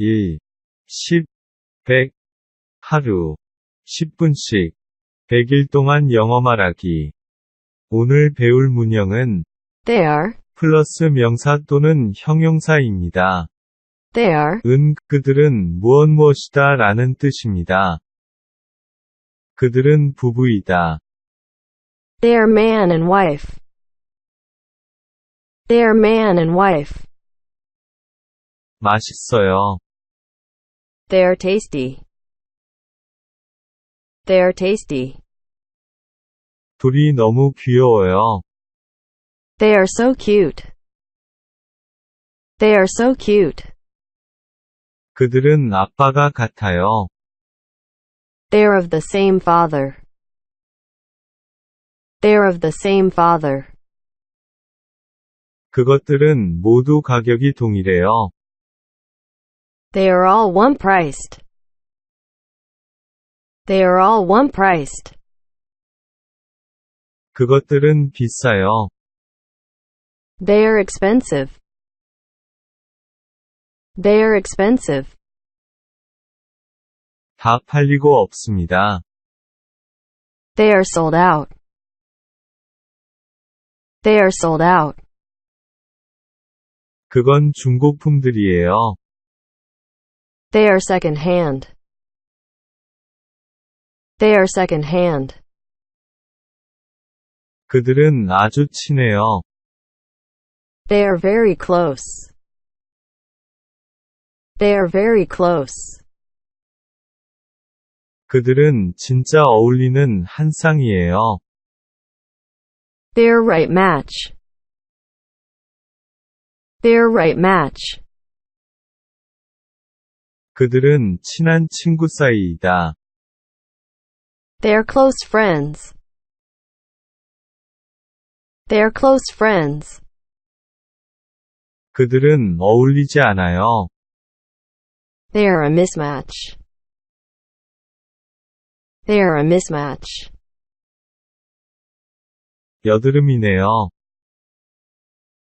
1, 10, 100, 하루, 10분씩, 100일 동안 영어 말하기. 오늘 배울 문형은 There, 플러스 명사 또는 형용사입니다. there, 은, 그들은 무엇 무엇이다 라는 뜻입니다. 그들은 부부이다. they're man and wife. They're man and wife. 맛있어요. They're tasty. They're tasty. 둘이 너무 귀여워요. They are so cute. They are so cute. 그들은 아빠가 같아요. They're of the same father. They're of the same father. 그것들은 모두 가격이 동일해요. They are all one priced. They are all one priced. 그것들은 비싸요. They are expensive. They are expensive. 다 팔리고 없습니다. They are sold out. They are sold out. 그건 중고품들이에요. They are second hand. They are second hand. 그들은 아주 친해요. They are very close. They are very close. 그들은 진짜 어울리는 한 쌍이에요. They're right match. They're right match. 그들은 친한 친구 사이이다. They're close friends. They're close friends. 그들은 어울리지 않아요. They're a mismatch. They're a mismatch. 여드름이네요.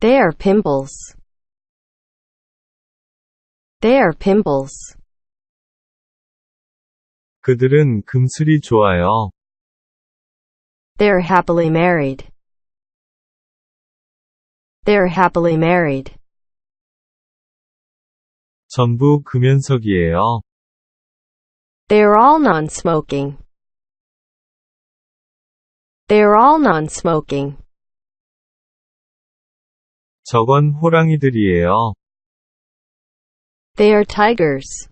They're pimples. They're pimples. 그들은 금슬이 좋아요. They're happily married. They're happily married. 전부 금연석이에요. They're all non-smoking. They're all non-smoking. 저건 호랑이들이에요. They are tigers.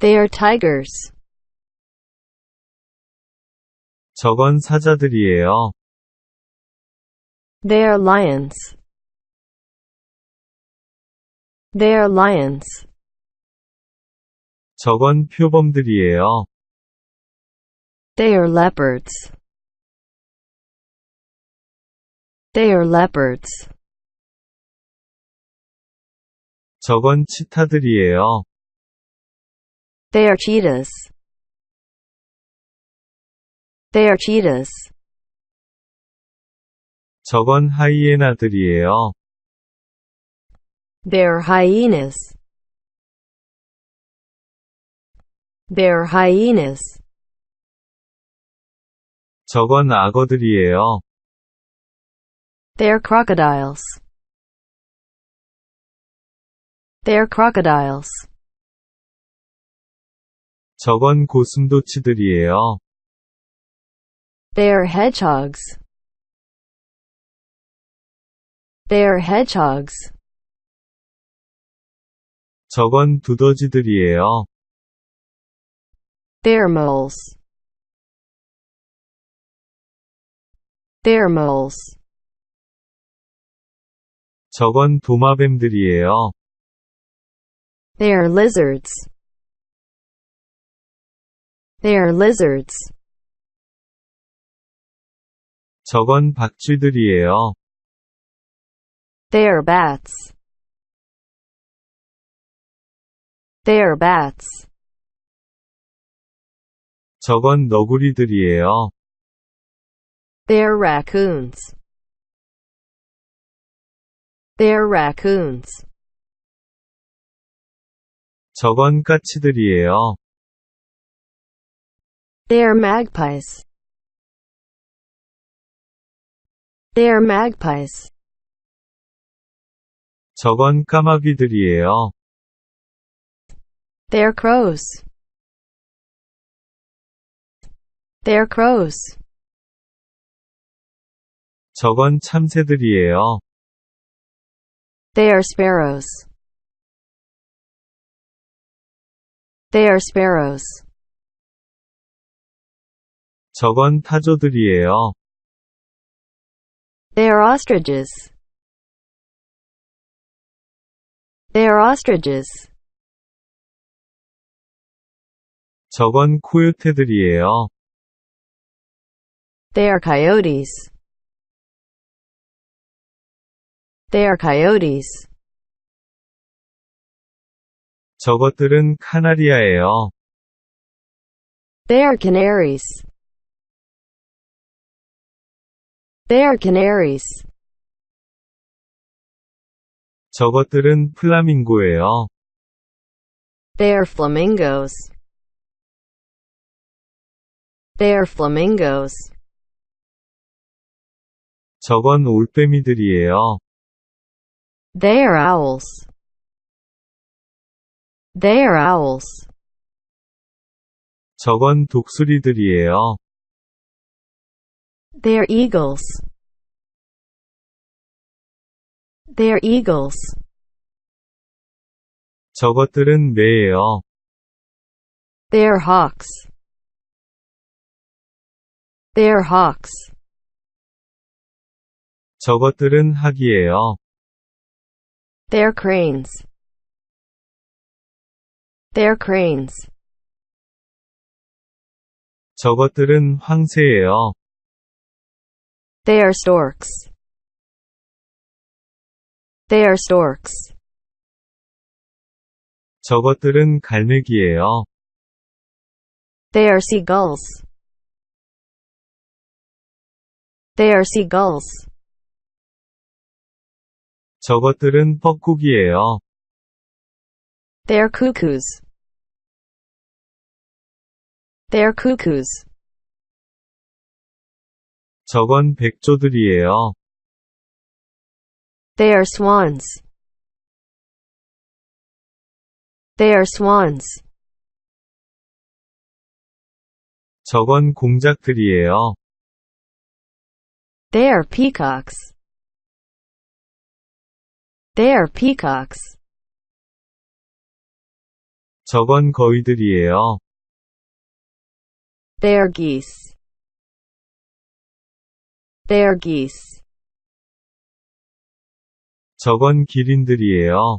They are tigers. 저건 사자들이에요. They are lions. They are lions. 저건 표범들이에요. They are leopards. They are leopards. 저건 치타들이에요. They are cheetahs. They are cheetahs. 저건 하이에나들이에요. They are hyenas. They are hyenas. 저건 악어들이에요. They are crocodiles. They are crocodiles. 저건 고슴도치들이에요. They are hedgehogs. They are hedgehogs. 저건 두더지들이에요. They are moles. They are moles. 저건 도마뱀들이에요. They are lizards. They are lizards. 저건 박쥐들이에요. They are bats. They are bats. 저건 너구리들이에요. They are raccoons. They are raccoons. 저건 까치들이에요. They are magpies. They are magpies. 저건 까마귀들이에요. They are crows. They are crows. 저건 참새들이에요. They are sparrows. They are sparrows. 저건 타조들이에요. They are ostriches. They are ostriches. 저건 코요테들이에요. They are coyotes. They are coyotes. 저것들은 카나리아예요. They are canaries. They are canaries. 저것들은 플라밍고예요. They are flamingos. They are flamingos. 저건 올빼미들이에요. They are owls. They are owls. 저건 독수리들이에요. They are eagles. They are eagles. 저것들은 매예요. They are hawks. They are hawks. 저것들은 학이에요. They are cranes. They are cranes. 저것들은 황새예요. They are storks. They are storks. 저것들은 갈매기예요. They are seagulls. They are seagulls. 저것들은 뻐꾸기예요. They are cuckoos. They are cuckoos. 저건 백조들이에요. They are swans. They are swans. 저건 공작들이에요. They are peacocks. They are peacocks. 저건 거위들이에요. They are geese. They are geese. 저건 기린들이에요.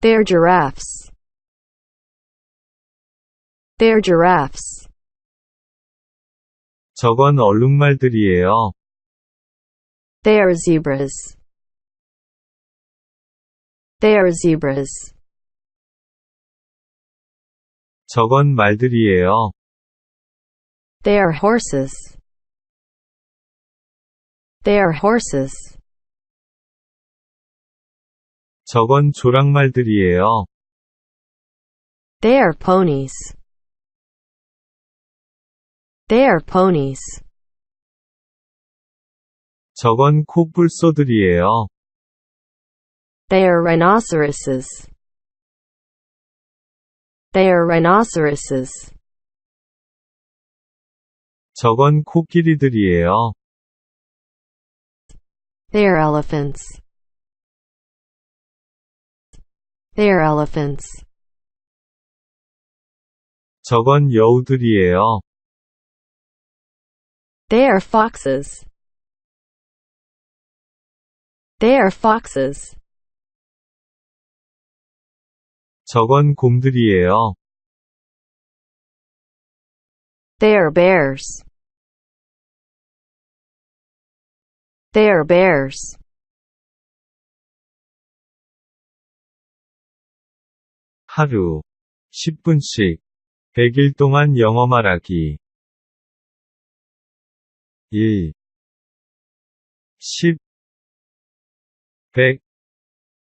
They are giraffes. They are giraffes. 저건 얼룩말들이에요. They are zebras. They are zebras. 저건 말들이에요. They are horses. They are horses. 저건 조랑말들이에요. They are ponies. They are ponies. 저건 코뿔소들이에요. They are rhinoceroses. They are rhinoceroses. 저건 코끼리들이에요. They are elephants. They are elephants. 저건 여우들이에요. They are foxes. They are foxes. 저건 곰들이에요. They are bears. They are bears. 하루 10분씩 100일 동안 영어 말하기 1 10 100